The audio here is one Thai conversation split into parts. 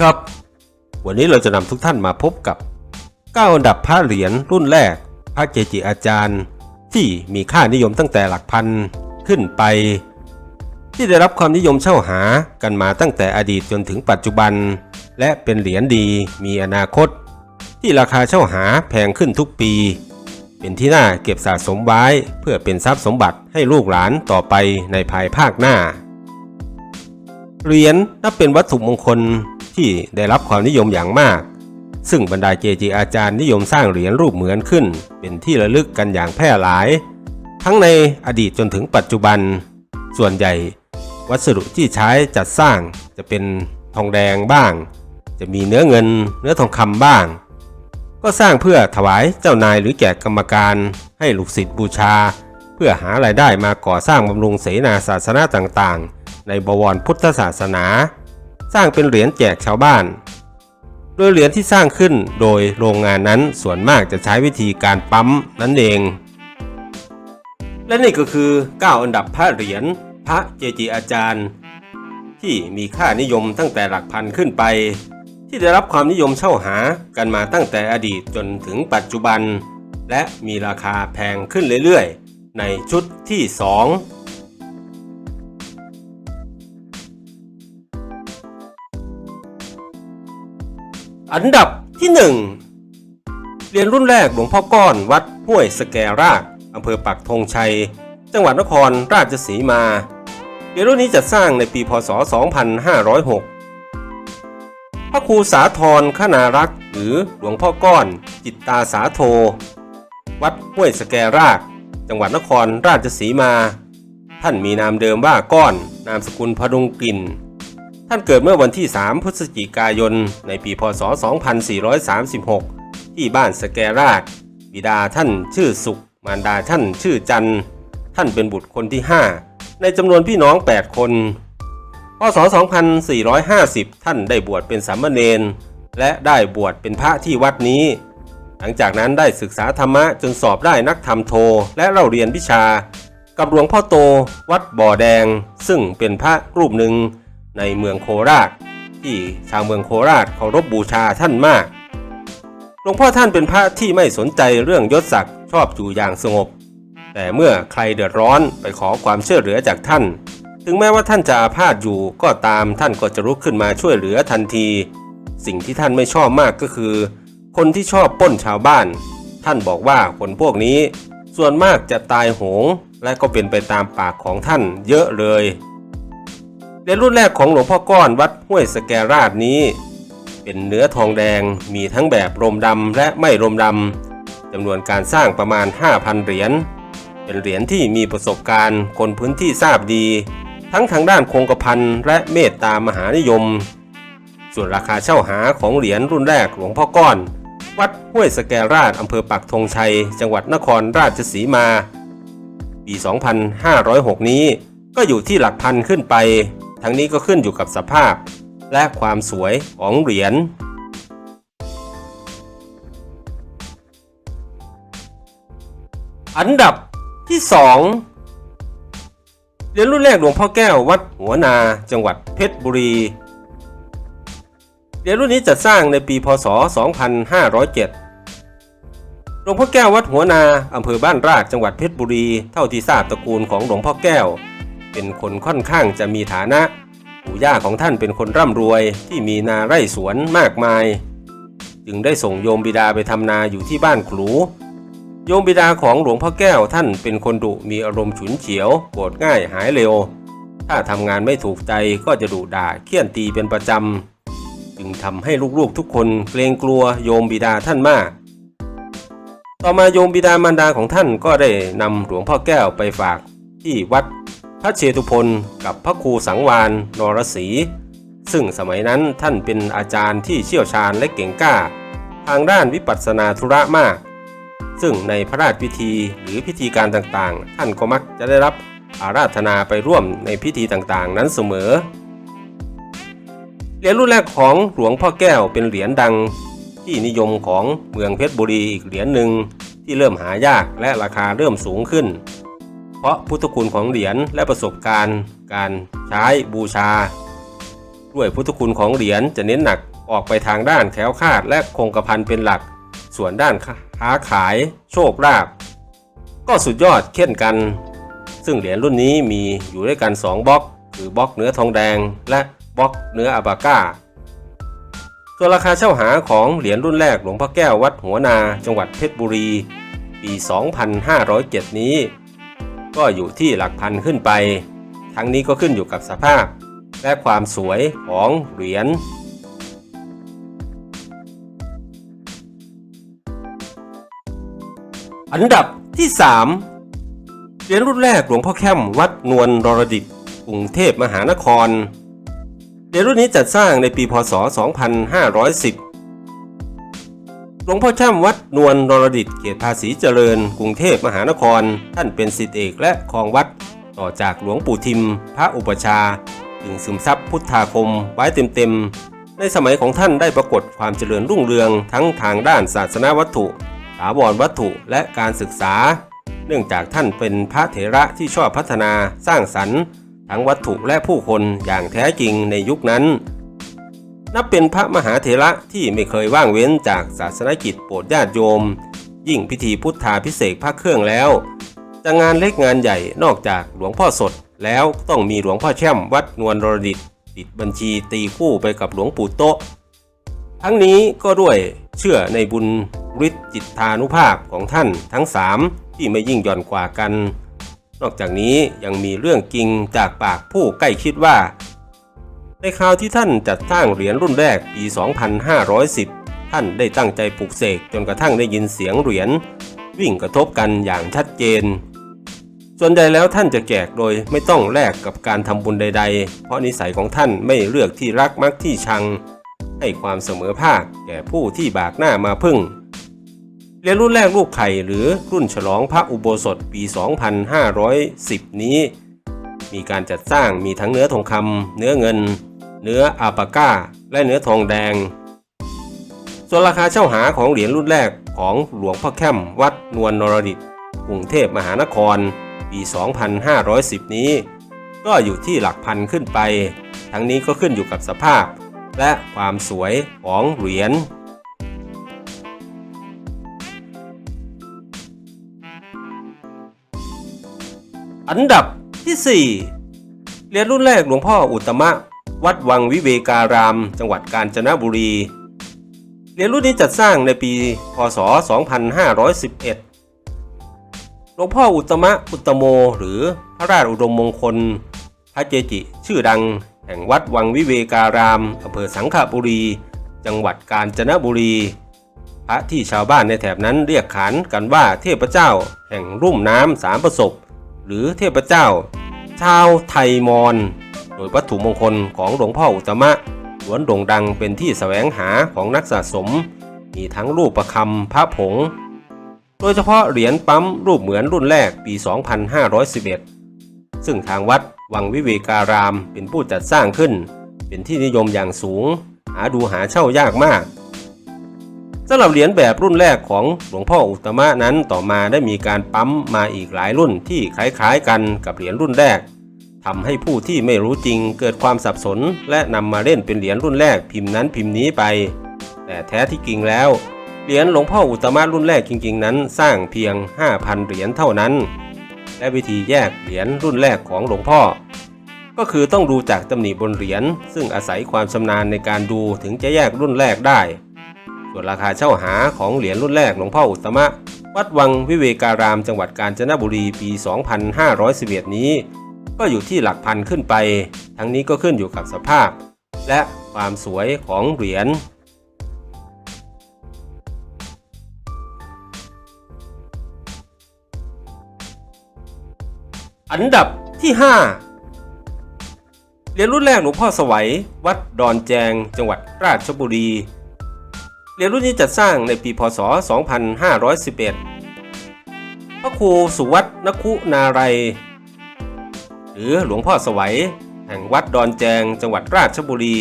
ครับ วันนี้เราจะนำทุกท่านมาพบกับ9อันดับพระเหรียญรุ่นแรก พระเกจิอาจารย์ ที่มีค่านิยมตั้งแต่หลักพันขึ้นไป ที่ได้รับความนิยมเช่าหากันมาตั้งแต่อดีตจนถึงปัจจุบัน และเป็นเหรียญดีมีอนาคต ที่ราคาเช่าหาแพงขึ้นทุกปี เป็นที่น่าเก็บสะสมไว้เพื่อเป็นทรัพย์สมบัติให้ลูกหลานต่อไปในภายภาคหน้าเหรียญนับเป็นวัตถุมงคล ที่ได้รับความนิยมอย่างมาก ซึ่งบรรดาเกจิอาจารย์นิยมสร้างเหรียญรูปเหมือนขึ้น เป็นที่ระลึกกันอย่างแพร่หลาย ทั้งในอดีตจนถึงปัจจุบัน ส่วนใหญ่ วัสดุที่ใช้จัดสร้างจะเป็นทองแดงบ้าง จะมีเนื้อเงินเนื้อทองคำบ้าง ก็สร้างเพื่อถวายเจ้านายหรือแก่กรรมการให้ลูกศิษย์บูชา เพื่อหารายได้มาก่อสร้างบำรุงเสนาศาสนาต่างๆ ในบวรพุทธศาสนา สร้างเป็นเหรียญแจกชาวบ้าน โดยเหรียญที่สร้างขึ้นโดยโรงงานนั้นส่วนมากจะใช้วิธีการปั๊มนั่นเอง และนี่ก็คือ 9 อันดับพระเหรียญพระเจจิอาจารย์ ที่มีค่านิยมตั้งแต่หลักพันขึ้นไป ที่ได้รับความนิยมเช่าหากันมาตั้งแต่อดีตจนถึงปัจจุบัน และมีราคาแพงขึ้นเรื่อยๆ ในชุดที่ 2 อันดับที่ 1 เรียนรุ่นแรกหลวงพ่อก้อนวัดห้วยสแกรากอำเภอปักธงชัย จังหวัดนครราชสีมา เรียญรุ่นนี้จัดสร้างในปีพศ 2506 พระครูสาธรขนารักษ์หรือหลวงพ่อก้อน จิตตาสาโท วัดห้วยสแกราก จังหวัดนครราชสีมา ท่านมีนามเดิมว่าก้อน นามสกุลพดุงกลิ่น ท่านเกิดเมื่อวันที่ 3 พฤศจิกายน ในปีพศ 2436 ที่บ้านสแกราช บิดาท่านชื่อสุข มารดาท่านชื่อจันท่านเป็นบุตรคนที่ 5 ในจำนวนพี่น้อง 8 คน พศ 2450 ท่านได้บวชเป็นสามเณรและได้บวชเป็นพระที่วัดนี้ หลังจากนั้นได้ศึกษาธรรมะจนสอบได้นักธรรมโท และเล่าเรียนวิชา กับหลวงพ่อโต วัดบ่อแดง ซึ่งเป็นพระรูปหนึ่ง ในเมืองโคราช ที่ชาวเมืองโคราชเคารพบูชาท่านมาก หลวงพ่อท่านเป็นพระที่ไม่สนใจเรื่องยศศักดิ์ชอบอยู่อย่างสงบ แต่เมื่อใครเดือดร้อนไปขอความช่วยเหลือจากท่าน ถึงแม้ว่าท่านจะอาพาธอยู่ก็ตามท่านก็จะลุกขึ้นมาช่วยเหลือทันที สิ่งที่ท่านไม่ชอบมากก็คือ คนที่ชอบป้นชาวบ้าน ท่านบอกว่าคนพวกนี้ ส่วนมากจะตายโหงและก็เป็นไปตามปากของท่านเยอะเลย เหรียญรุ่นแรกของหลวงพ่อก้อนวัดห้วยสแกราชนี้ เป็นเนื้อทองแดงมีทั้งแบบรมดำและไม่รมดำจำนวนการสร้างประมาณ 5,000 เหรียญเป็นเหรียญที่มีประสบการณ์คนพื้นที่ทราบดี ทั้งทางด้านคงกระพันและเมตตามหานิยม ส่วนราคาเช่าหาของเหรียญรุ่นแรกหลวงพ่อก้อน วัดห้วยสแกราชอำเภอปักธงชัย จังหวัดนครราชสีมา ปี 2506 นี้ก็อยู่ที่หลักพันขึ้นไป ทั้งนี้ก็ขึ้นอยู่กับสภาพ และความสวยของเหรียญอันดับที่ 2 เหรียญรุ่นแรกหลวงพ่อแก้ววัดหัวนาจังหวัดเพชรบุรี เหรียญรุ่นนี้จัดสร้างในปีพศ 2507 หลวงพ่อแก้ววัดหัวนาอำเภอบ้านราชจังหวัดเพชรบุรี เท่าที่ทราบตระกูลของหลวงพ่อแก้ว เป็นคนค่อนข้างจะมีฐานะปู่ย่าของท่านเป็นคนร่ำรวยที่มีนาไร่สวนมากมาย จึงได้ส่งโยมบิดาไปทำนาอยู่ที่บ้านขลูโยมบิดาของหลวงพ่อแก้วท่านเป็นคนดุมีอารมณ์ฉุนเฉียวโกรธง่ายหายเร็ว ถ้าทำงานไม่ถูกใจก็จะดุด่าเคี่ยนตีเป็นประจำ จึงทำให้ลูกๆทุกคนเกรงกลัวโยมบิดาท่านมาก ต่อมาโยมบิดามารดาของท่านก็ได้นำหลวงพ่อแก้วไปฝากที่วัด พระเชตุพนกับพระครูสังวานนรศรีซึ่งสมัยนั้นท่านเป็นอาจารย์ที่เชี่ยวชาญและเก่งกล้า ทางด้านวิปัสสนาธุระมาก ซึ่งในพระราชพิธีหรือพิธีการต่างๆ ท่านก็มักจะได้รับอาราธนาไปร่วมในพิธีต่างๆ นั้นเสมอ เหรียญรุ่นแรกของหลวงพ่อแก้วเป็นเหรียญดังที่นิยมของเมืองเพชรบุรีอีกเหรียญหนึ่งที่เริ่มหายากและราคาเริ่มสูงขึ้น เพราะพุทธคุณของเหรียญและประสบการณ์ การใช้บูชา ด้วยพุทธคุณของเหรียญจะเน้นหนักออกไปทางด้านแคล้วคลาดและคงกระพันเป็นหลัก ส่วนด้านค้าขายโชคลาภก็สุดยอดเช่นกัน ซึ่งเหรียญรุ่นนี้มีอยู่ด้วยกัน 2บล็อก คือบล็อกเนื้อทองแดง และบล็อกเนื้ออาบาก้าส่วนราคาเช่าหาของเหรียญรุ่นแรกหลวงพ่อแก้ววัดหัวนา จังหวัดเพชรบุรี ปี 2507 นี้ ก็อยู่ที่หลักพันขึ้นไป ทั้งนี้ก็ขึ้นอยู่กับสภาพ และความสวยของเหรียญอันดับที่ 3 เหรียญรุ่นแรกหลวงพ่อแค้มวัดนวลรรดิตกรุงเทพมหานคร เหรียญรุ่นนี้จัดสร้างในปีพศ 2510 ลวงพ่อช่มวัดนวลนรดิตเขตภาษีเจริญ กรุงเทพมหานคร ท่านเป็นศิษย์เอกและครองวัด ต่อจากหลวงปู่ทิม พระอุปชาจึงซึมซับพุทธาคมไว้เต็มๆ ในสมัยของท่านได้ปรากฏความเจริญรุ่งเรืองทั้งทางด้านศาสนาวัตถุถาวรวัตถุและการศึกษา เนื่องจากท่านเป็นพระเถระที่ชอบพัฒนาสร้างสรรค์ ทั้งวัตถุและผู้คนอย่างแท้จริงในยุคนั้น นับเป็นพระมหาเถระที่ไม่เคยว่างเว้นจากศาสนกิจโปรดญาติโยม ยิ่งพิธีพุทธาพิเศษพระเครื่องแล้วจะงานเล็กงานใหญ่นอกจากหลวงพ่อสด แล้วต้องมีหลวงพ่อแช่มวัดนวลรดิตติดบัญชีตีคู่ไปกับหลวงปู่โตะทั้งนี้ก็ด้วยเชื่อในบุญฤทธิจิตทานุภาพของท่านทั้งสามที่ไม่ยิ่งหย่อนกว่ากัน นอกจากนี้ยังมีเรื่องจริงจากปากผู้ใกล้คิดว่า ในคราวที่ท่านจัดสร้างเหรียญรุ่นแรกปี 2510 ท่านได้ตั้งใจปลุกเสกจนกระทั่งได้ยินเสียงเหรียญวิ่งกระทบกันอย่างชัดเจน ส่วนใหญ่แล้วท่านจะแจกโดยไม่ต้องแลกกับการทำบุญใด ๆ เพราะนิสัยของท่านไม่เลือกที่รักมักที่ชัง ให้ความเสมอภาคแก่ผู้ที่บากหน้ามาพึ่งเหรียญรุ่นแรกลูกไข่หรือรุ่นฉลองพระอุโบสถปี 2510 นี้ มีการจัดสร้างมีทั้งเนื้อทองคำเนื้อเงิน เนื้ออาปาก้า และเนื้อทองแดง ส่วนราคาเช่าหาของเหรียญรุ่นแรกของหลวงพ่อแค้มวัดนวลนรดิตกรุงเทพมหานคร ปี 2510 นี้ ก็อยู่ที่หลักพันขึ้นไป ทั้งนี้ก็ขึ้นอยู่กับสภาพ และความสวยของเหรียญอันดับที่ 4 เหรียญรุ่นแรกหลวงพ่ออุตตมะ วัดวังวิเวการาม จังหวัดกาญจนบุรี เหรียญรุ่นนี้จัดสร้างในปี พศ 2511 หลวงพ่ออุตมะอุตโม หรือพระราชอุดมมงคล พระเจจิชื่อดัง แห่งวัดวังวิเวการามอำเภอสังขบุรี จังหวัดกาญจนบุรี พระที่ชาวบ้านในแถบนั้นเรียกขานกันว่าเทพเจ้าแห่งรุ่มน้ำสามประสบ หรือเทพเจ้า ชาวไทยมอญ ดยวัตถุมงคลของหลวงพ่ออุตมะล้วนโด่งดังเป็นที่แสวงหาของนักสะสม มีทั้งรูปประคำพระผง โดยเฉพาะเหรียญปั๊มรูปเหมือนรุ่นแรกปี 2511 ซึ่งทางวัดวังวิเวการามเป็นผู้จัดสร้างขึ้น เป็นที่นิยมอย่างสูง หาดูหาเช่ายากมากสำหรับเหรียญแบบรุ่นแรกของหลวงพ่ออุตตมะนั้นต่อมาได้มีการปั๊มมาอีกหลายรุ่นที่คล้ายๆกันกับเหรียญรุ่นแรก ทำให้ผู้ที่ไม่รู้จริงเกิดความสับสน และนำมาเล่นเป็นเหรียญรุ่นแรกพิมพ์นั้นพิมพ์นี้ไป แต่แท้ที่จริงแล้ว เหรียญหลวงพ่ออุตมะรุ่นแรกจริง ๆ นั้นสร้างเพียง 5,000 เหรียญเท่านั้น และวิธีแยกเหรียญรุ่นแรกของหลวงพ่อ ก็คือต้องดูจากตำหนิบนเหรียญซึ่งอาศัยความชำนาญในการดูถึงจะแยกรุ่นแรกได้ ส่วนราคาเช่าหาของเหรียญรุ่นแรกหลวงพ่ออุตตมะ วัดวังวิเวการามจังหวัดกาญจนบุรีปี 2511 นี้ ก็อยู่ที่หลักพันขึ้นไป ทั้งนี้ก็ขึ้นอยู่กับสภาพ และความสวยของเหรียญอันดับที่ 5 เหรียญรุ่นแรกหลวงพ่อสวัย วัดดอนแจง จังหวัดราชบุรี เหรียญรุ่นนี้จัดสร้างในปีพศ 2511 พระครูสุวัตนคุนารัย รือหลวงพ่อสวัย แห่งวัดดอนแจง จังหวัดราชบุรี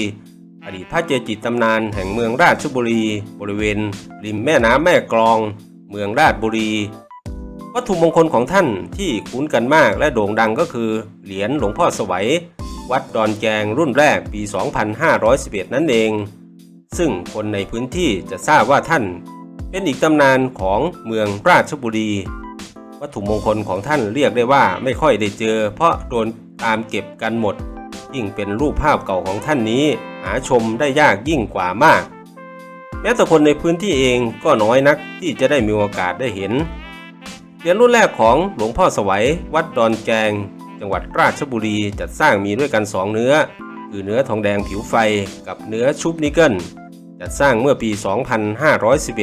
อดีตพระเจจิตตำนานแห่งเมืองราชบุรี บริเวณ ริมแม่น้ำแม่กลอง เมืองราชบุรี วัตถุมงคลของท่านที่คุ้นกันมากและโด่งดังก็คือ เหรียญหลวงพ่อสวัย วัดดอนแจงรุ่นแรกปี 2511 นั่นเอง ซึ่งคนในพื้นที่จะทราบว่าท่าน เป็นอีกตำนานของเมืองราชบุรี วัตถุมงคลของท่านเรียกได้ว่าไม่ค่อยได้เจอ เพราะโดนตามเก็บกันหมด ยิ่งเป็นรูปภาพเก่าของท่านนี้ หาชมได้ยากยิ่งกว่ามาก แม้แต่คนในพื้นที่เองก็น้อยนักที่จะได้มีโอกาสได้เห็นเหรียญรุ่นแรกของหลวงพ่อสวัยวัดดอนแกง จังหวัดราชบุรีจัดสร้างมีด้วยกันสองเนื้อ คือเนื้อทองแดงผิวไฟกับเนื้อชุบนิกเกิลจัดสร้างเมื่อปี 2511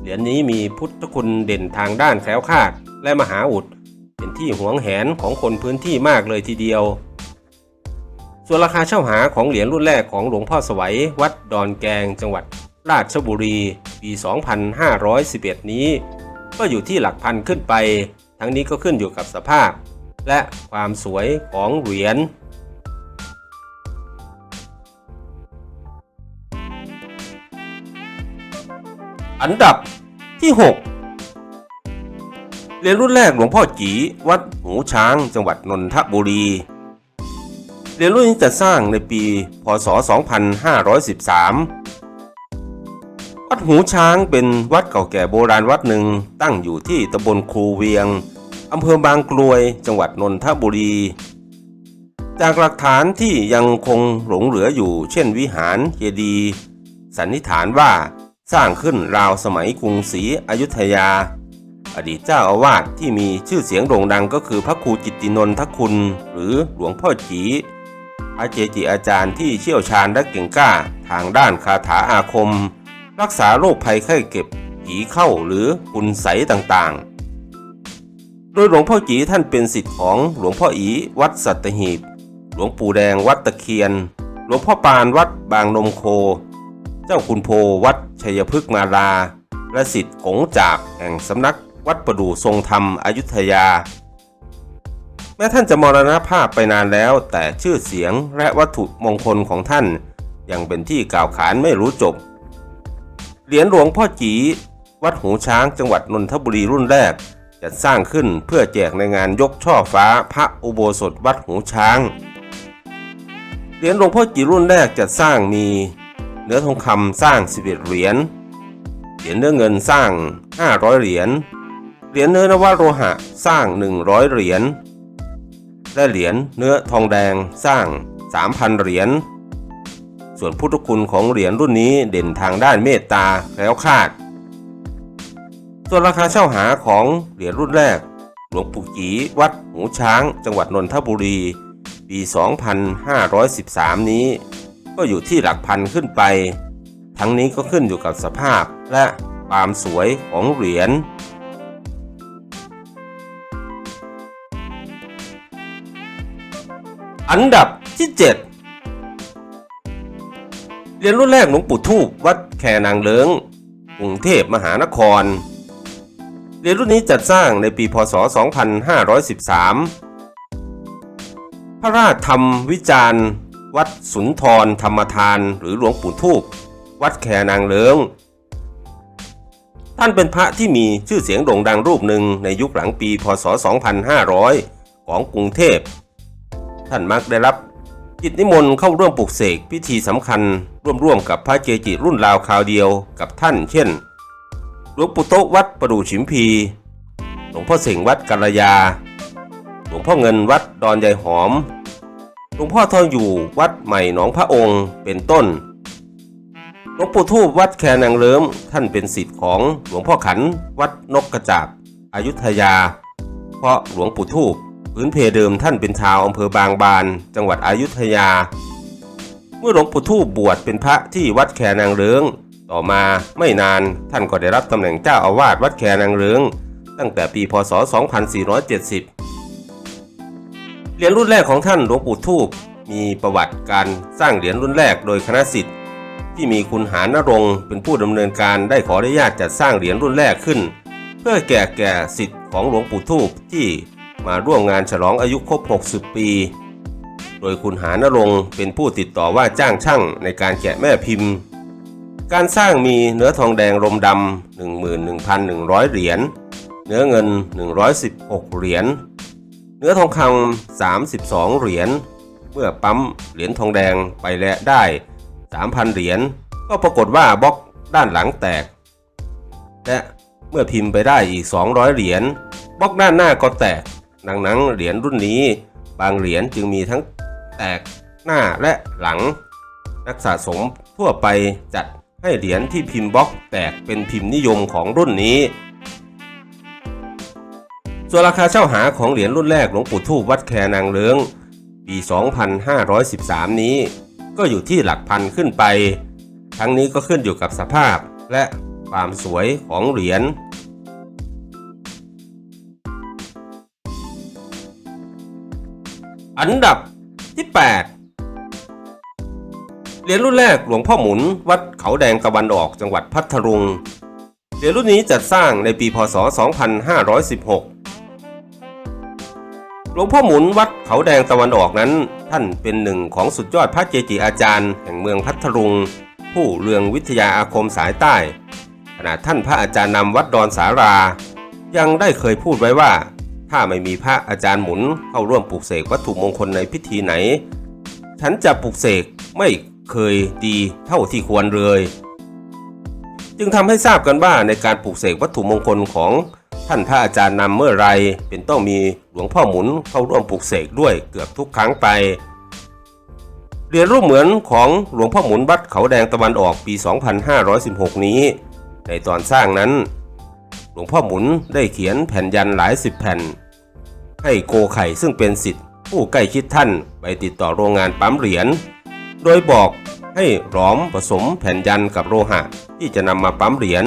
เหรียญนี้มีพุทธคุณเด่นทางด้านแคล้วคลาด และมหาอุด เป็นที่หวงแหนของคนพื้นที่มากเลยทีเดียว ส่วนราคาเช่าหาของเหรียญรุ่นแรกของหลวงพ่อสวัยวัดดอนแกงจังหวัดราชบุรี ปี 2511 นี้ ก็อยู่ที่หลักพันขึ้นไป ทั้งนี้ก็ขึ้นอยู่กับสภาพ และความสวยของเหรียญอันดับที่ 6 เรียญรุ่นแรกหลวงพ่อจีวัดหูช้าง จังหวัดนนทบุรี เรียญรุ่นนี้จะสร้างในปี พศ 2513 วัดหูช้างเป็นวัดเก่าแก่โบราณวัดหนึ่งตั้งอยู่ที่ตำบลครูเวียงอำเภอบางกลวย จังหวัดนนทบุรี จากหลักฐานที่ยังคงหลงเหลืออยู่ เช่นวิหารเจดี สันนิษฐานว่าสร้างขึ้นราวสมัยกรุงศรีอยุธยา อดีตเจ้าอาวาสที่มีชื่อเสียงโด่งดังก็คือพระครูจิตตินนทคุณ หรือหลวงพ่อจีพระเจจิอาจารย์ที่เชี่ยวชาญและเก่งกล้า ทางด้านคาถาอาคม รักษาโรคภัยไข้เจ็บผีเข้าหรือคุณใสต่างๆ โดยหลวงพ่อจีท่านเป็นสิทธิ์ของหลวงพ่ออีวัดสัตหีบ หลวงปู่แดงวัดตะเคียน หลวงพ่อปานวัดบางนมโค เจ้าคุณโพวัดชัยพฤกษ์มาลาและสิทธิ์กงจากแห่งสำนัก วัดประดู่ทรงธรรมอยุธยา แม้ท่านจะมรณภาพไปนานแล้ว แต่ชื่อเสียงและวัตถุมงคลของท่าน ยังเป็นที่กล่าวขานไม่รู้จบ เหรียญหลวงพ่อจี วัดหูช้างจังหวัดนนทบุรีรุ่นแรกจัดสร้างขึ้นเพื่อแจกในงานยกช่อฟ้าพระอุโบสถวัดหูช้าง เหรียญหลวงพ่อจีรุ่นแรกจัดสร้างมี เนื้อทองคำสร้าง 11 เหรียญ เหรียญเนื้อเงินสร้าง 500 เหรียญ เหรียญเนื้อนวโลหะสร้าง 100 เหรียญ และเหรียญเนื้อทองแดงสร้าง 3,000 เหรียญ ส่วนพุทธคุณของเหรียญรุ่นนี้เด่นทางด้านเมตตาแคล้วคลาด ส่วนราคาเช่าหาของเหรียญรุ่นแรก หลวงปู่จีวัดหูช้าง จังหวัดนนทบุรี ปี 2513 นี้ ก็อยู่ที่หลักพันขึ้นไป ทั้งนี้ก็ขึ้นอยู่กับสภาพและความสวยของเหรียญ อันดับที่ 7 เรียญรุ่นแรกหลวงปู่ทูบวัดแคนางเลิงกรุงเทพมหานคร เรียญรุ่นนี้จัดสร้างในปีพศ 2513 พระราชธรรมวิจารณ์ วัดสุนทรธรรมทานหรือหลวงปู่ทูบวัดแคนางเลิงท่านเป็นพระที่มีชื่อเสียงโด่งดังรูปหนึ่งในยุคหลังปีพศ 2500 ของกรุงเทพ ท่านมักได้รับกิจนิมนต์เข้าร่วมปลุกเสกพิธีสำคัญ ร่วมๆกับพระเจจิรุ่นราวคราวเดียวกับท่าน เช่น หลวงปู่โตวัดประดูฉิมพี หลวงพ่อเสงวัดกัลยา หลวงพ่อเงินวัดดอนยายหอม หลวงพ่อทองอยู่วัดใหม่หนองพระองค์เป็นต้น หลวงปู่ทูบวัดแคนางเลิมท่านเป็นศิษย์ของหลวงพ่อขันวัดนกกระจาบอายุทยา เพราะหลวงปู่ทูบ พื้นเพเดิมท่านเป็นชาวอำเภอบางบาน จังหวัดอายุทยา เมื่อหลวงปู่ทูบบวชเป็นพระที่วัดแคนางเลิงต่อมาไม่นานท่านก็ได้รับตำแหน่งเจ้าอาวาสวัดแคนางเลิงตั้งแต่ปีพศ 2470 เหรียญรุ่นแรกของท่านหลวงปู่ทูบมีประวัติการสร้างเหรียญรุ่นแรกโดยคณะสิทธิ์ที่มีคุณหานรงเป็นผู้ดำเนินการได้ขออนุญาตจัดสร้างเหรียญรุ่นแรกขึ้น เพื่อแก่แก่สิทธิ์ของหลวงปู่ทูบที่ มาร่วมงานฉลองอายุครบ 60 ปี โดยคุณหานรงค์เป็นผู้ติดต่อว่าจ้างช่างในการแกะแม่พิมพ์ การสร้างมีเนื้อทองแดงรมดำ11,100 เหรียญ เนื้อเงิน 116 เหรียญ เนื้อทองคำ32 เหรียญ เมื่อปั๊มเหรียญทองแดงไปแล้วได้ 3,000 เหรียญก็ก็ปรากฏว่าบล็อกด้านหลังแตก และเมื่อพิมพ์ไปได้อีก 200 เหรียญบล็อกด้านหน้าก็แตก ดังนั้นเหรียญรุ่นนี้ บางเหรียญจึงมีทั้งแตกหน้าและหลัง นักสะสมทั่วไปจัดให้เหรียญที่พิมพ์บล็อกแตกเป็นพิมพ์นิยมของรุ่นนี้ ส่วนราคาเช่าหาของเหรียญรุ่นแรกหลวงปู่ทูบวัดแคนางเลืองปี 2513 นี้ ก็อยู่ที่หลักพันขึ้นไป ทั้งนี้ก็ขึ้นอยู่กับสภาพและความสวยของเหรียญ อันดับที่ 8 เหรียญรุ่นแรกหลวงพ่อหมุน วัดเขาแดงตะวันออกจังหวัดพัทลุง เหรียญรุ่นนี้จัดสร้างในปีพศ 2516 หลวงพ่อหมุนวัดเขาแดงตะวันออกนั้น ท่านเป็นหนึ่งของสุดยอดพระเกจิอาจารย์แห่งเมืองพัทลุง ผู้เรืองวิทยาอาคมสายใต้ขณะท่านพระอาจารย์นำวัดดอนสารา ยังได้เคยพูดไว้ว่า ถ้าไม่มีพระอาจารย์หมุนเข้าร่วมปลูกเสกวัตถุมงคลในพิธีไหน ฉันจะปลูกเสกไม่เคยดีเท่าที่ควรเลย จึงทำให้ทราบกันว่าในการปลูกเสกวัตถุมงคลของท่านพระอาจารย์นำเมื่อไรเป็นต้องมีหลวงพ่อหมุนเข้าร่วมปลูกเสกด้วยเกือบทุกครั้งไปเรียนรูปเหมือนของหลวงพ่อหมุนวัดเขาแดงตะวันออกปี 2516 นี้ ในตอนสร้างนั้น หลวงพ่อหมุนได้เขียนแผ่นยันหลายสิบแผ่น ให้โกไข่ซึ่งเป็นสิทธิ์ผู้ใกล้ชิดท่านไปติดต่อโรงงานปั๊มเหรียญ โดยบอกให้หลอมผสมแผ่นยันกับโลหะที่จะนำมาปั๊มเหรียญ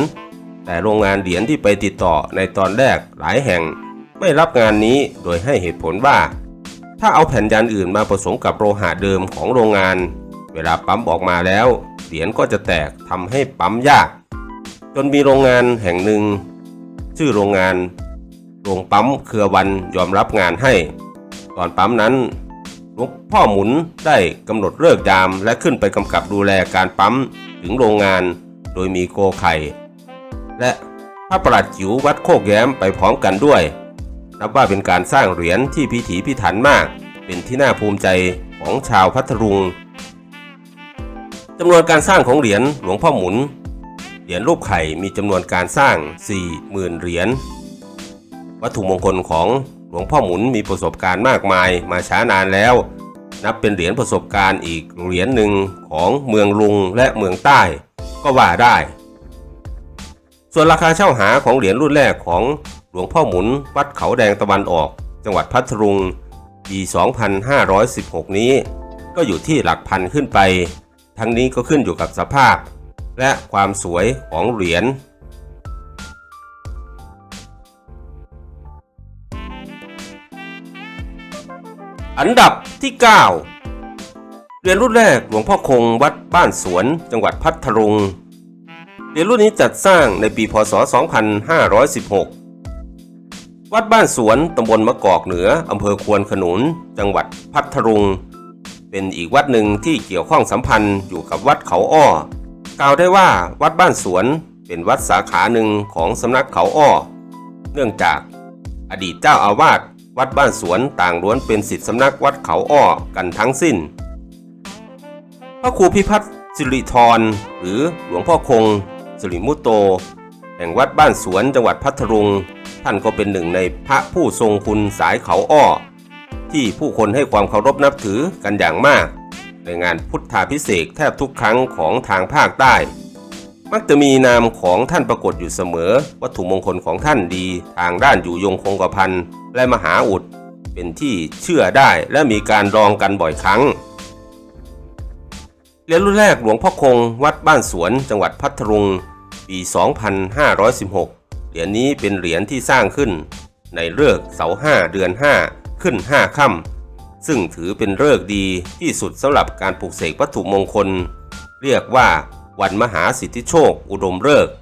แต่โรงงานเหรียญที่ไปติดต่อในตอนแรกหลายแห่ง ไม่รับงานนี้โดยให้เหตุผลว่า ถ้าเอาแผ่นยันอื่นมาผสมกับโลหะเดิมของโรงงาน เวลาปั๊มออกมาแล้ว เหรียญก็จะแตกทำให้ปั๊มยาก จนมีโรงงานแห่งหนึ่ง ชื่อโรงงาน โรงปั๊มเครือวันยอมรับงานให้ ตอนปั๊มนั้นหลวงพ่อหมุนได้กำหนดเลิกยามและขึ้นไปกำกับดูแลการปั๊มถึงโรงงานโดยมีโกไข่ และพระประหลัดจิ๋ววัดโคกแย้มไปพร้อมกันด้วย นับว่าเป็นการสร้างเหรียญที่พิถีพิถันมาก เป็นที่น่าภูมิใจของชาวพัทลุงจำนวนการสร้างของเหรียญหลวงพ่อหมุน เหรียญรูปไข่มีจำนวนการสร้าง 40,000 เหรียญ วัตถุมงคลของหลวงพ่อหมุนมีประสบการณ์มากมายมาช้านานแล้ว นับเป็นเหรียญประสบการณ์อีกเหรียญหนึ่งของเมืองลุงและเมืองใต้ก็ว่าได้ ส่วนราคาเช่าหาของเหรียญรุ่นแรกของหลวงพ่อหมุนวัดเขาแดงตะวันออก จังหวัดพัทลุงปี 2516 นี้ ก็อยู่ที่หลักพันขึ้นไป ทั้งนี้ก็ขึ้นอยู่กับสภาพ และความสวยของเหรียญ อันดับที่ 9 เรียญรุ่นแรกหลวงพ่อคงวัดบ้านสวน จังหวัดพัทลุงเรียญรุ่นนี้จัดสร้างในปีพศ 2516 วัดบ้านสวนตำบลมะกอกเหนืออำเภอควนขนุน จังหวัดพัทลุง เป็นอีกวัดหนึ่งที่เกี่ยวข้องสัมพันธ์อยู่กับวัดเขาอ้อกล่าวได้ว่าวัดบ้านสวนเป็นวัดสาขาหนึ่งของสำนักเขาอ้อ เนื่องจากอดีตเจ้าอาวาส วัดบ้านสวนต่างล้วนเป็นศิษย์สำนักวัดเขาอ้อกันทั้งสิ้น พระครูพิพัฒน์สิริธรหรือหลวงพ่อคง สิริมุตโต แห่งวัดบ้านสวนจังหวัดพัทลุง ท่านก็เป็นหนึ่งในพระผู้ทรงคุณสายเขาอ้อ ที่ผู้คนให้ความเคารพนับถือกันอย่างมาก ในงานพุทธาพิเศษกแทบทุกครั้งของทางภาคใต้ มักจะมีนามของท่านปรากฏอยู่เสมอ วัตถุมงคลของท่านดี ทางด้านอยู่ยงคงกระพันและมหาอุด เป็นที่เชื่อได้และมีการรองกันบ่อยครั้งเหรียญรุ่นแรกหลวงพ่อคง วัดบ้านสวน จังหวัดพัทลุง ปี 2516 เหรียญนี้เป็นเหรียญที่สร้างขึ้น ในเลิกเสาห้าเดือน 5 ขึ้น 5 ค่ำซึ่งถือเป็นเลิกดีที่สุดสำหรับการปลูกเสกวัตถุมงคล เรียกว่า วันมหาสิทธิโชค อุดมฤกษ์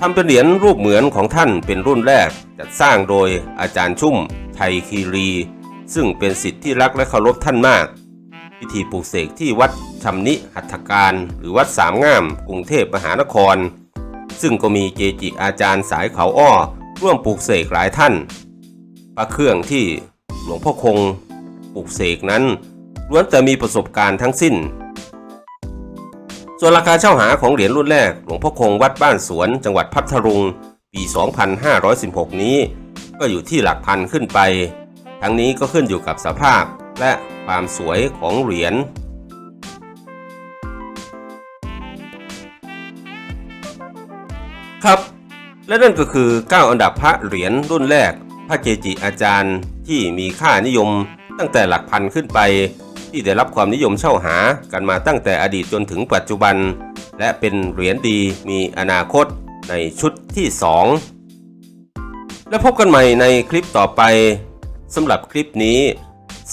ทำเป็นเหรียญรูปเหมือนของท่านเป็นรุ่นแรก จัดสร้างโดยอาจารย์ชุ่มไทยคีรี ซึ่งเป็นสิทธิที่รักและเคารพท่านมาก พิธีปลูกเสกที่วัดชำนิหัตถการ หรือวัดสามงาม กรุงเทพมหานคร ซึ่งก็มีเกจิอาจารย์สายเขาอ้อ ร่วมปลูกเสกหลายท่าน พระเครื่องที่หลวงพ่อคงปลูกเสกนั้นล้วนแต่มีประสบการณ์ทั้งสิ้น ส่วนราคาเช่าหาของเหรียญรุ่นแรก หลวงพ่อคงวัดบ้านสวน จังหวัดพัทลุง ปี 2516 นี้ ก็อยู่ที่หลักพันขึ้นไป ทั้งนี้ก็ขึ้นอยู่กับสภาพและความสวยของเหรียญครับ และนั่นก็คือ 9 อันดับพระเหรียญรุ่นแรก พระเกจิอาจารย์ที่มีค่านิยมตั้งแต่หลักพันขึ้นไป ที่ได้รับความนิยมเช่าหากันมาตั้งแต่อดีตจนถึงปัจจุบัน และเป็นเหรียญดีมีอนาคตในชุดที่ 2 และพบกันใหม่ในคลิปต่อไปสำหรับคลิปนี้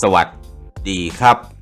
สวัสดีครับ